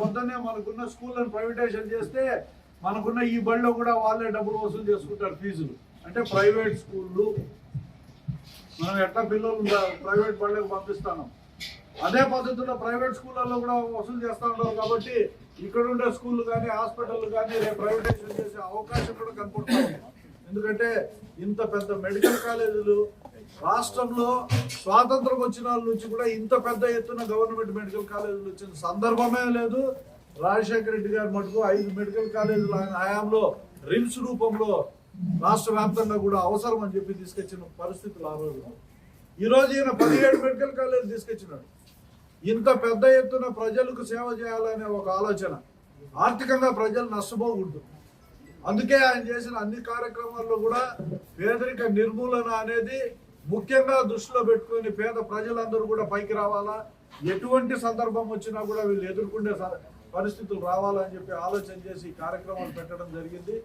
పొద్దున్నే మనకున్న స్కూళ్ళని ప్రైవేటైజేషన్ చేస్తే మనకున్న ఈ బడిలో కూడా వాళ్ళే డబ్బులు వసూలు చేసుకుంటారు ఫీజులు. అంటే ప్రైవేట్ స్కూళ్ళు. మనం ఎట్లా పిల్లలు ప్రైవేట్ బళ్ళకి పంపిస్తాను? అదే పద్ధతిలో ప్రైవేట్ స్కూళ్ళల్లో కూడా వసూలు చేస్తూ ఉంటారు కాబట్టి ఇక్కడ ఉండే స్కూళ్ళు కానీ హాస్పిటల్ కానీ రేపు ప్రైవేటైజేషన్ చేసే అవకాశం కూడా కనపడుతుంది. ఎందుకంటే ఇంత పెద్ద మెడికల్ కాలేజీలు రాష్ట్రంలో స్వాతంత్రం వచ్చిన వాళ్ళ నుంచి కూడా ఇంత పెద్ద ఎత్తున గవర్నమెంట్ మెడికల్ కాలేజీలు వచ్చిన సందర్భమే లేదు. రాజశేఖర రెడ్డి గారి మటుకు ఐదు మెడికల్ కాలేజీలు ఆయన హయాంలో రిమ్స్ రూపంలో రాష్ట్ర వ్యాప్తంగా కూడా అవసరం అని చెప్పి తీసుకొచ్చిన పరిస్థితులు ఆ రోజు. ఈ ఈయన పదిహేడు మెడికల్ కాలేజ్ తీసుకొచ్చినాడు. ఇంత పెద్ద ఎత్తున ప్రజలకు సేవ చేయాలనే ఒక ఆలోచన ఆర్థికంగా ప్రజలు నష్టపోకూడదు. అందుకే ఆయన చేసిన అన్ని కార్యక్రమాల్లో కూడా పేదరిక నిర్మూలన అనేది ముఖ్యంగా దృష్టిలో పెట్టుకుని పేద ప్రజలందరూ కూడా పైకి రావాలా? ఎటువంటి సందర్భం వచ్చినా కూడా వీళ్ళు ఎదుర్కొనే స- పరిస్థితులు రావాలని చెప్పి ఆలోచన చేసి ఈ కార్యక్రమాలు పెట్టడం జరిగింది.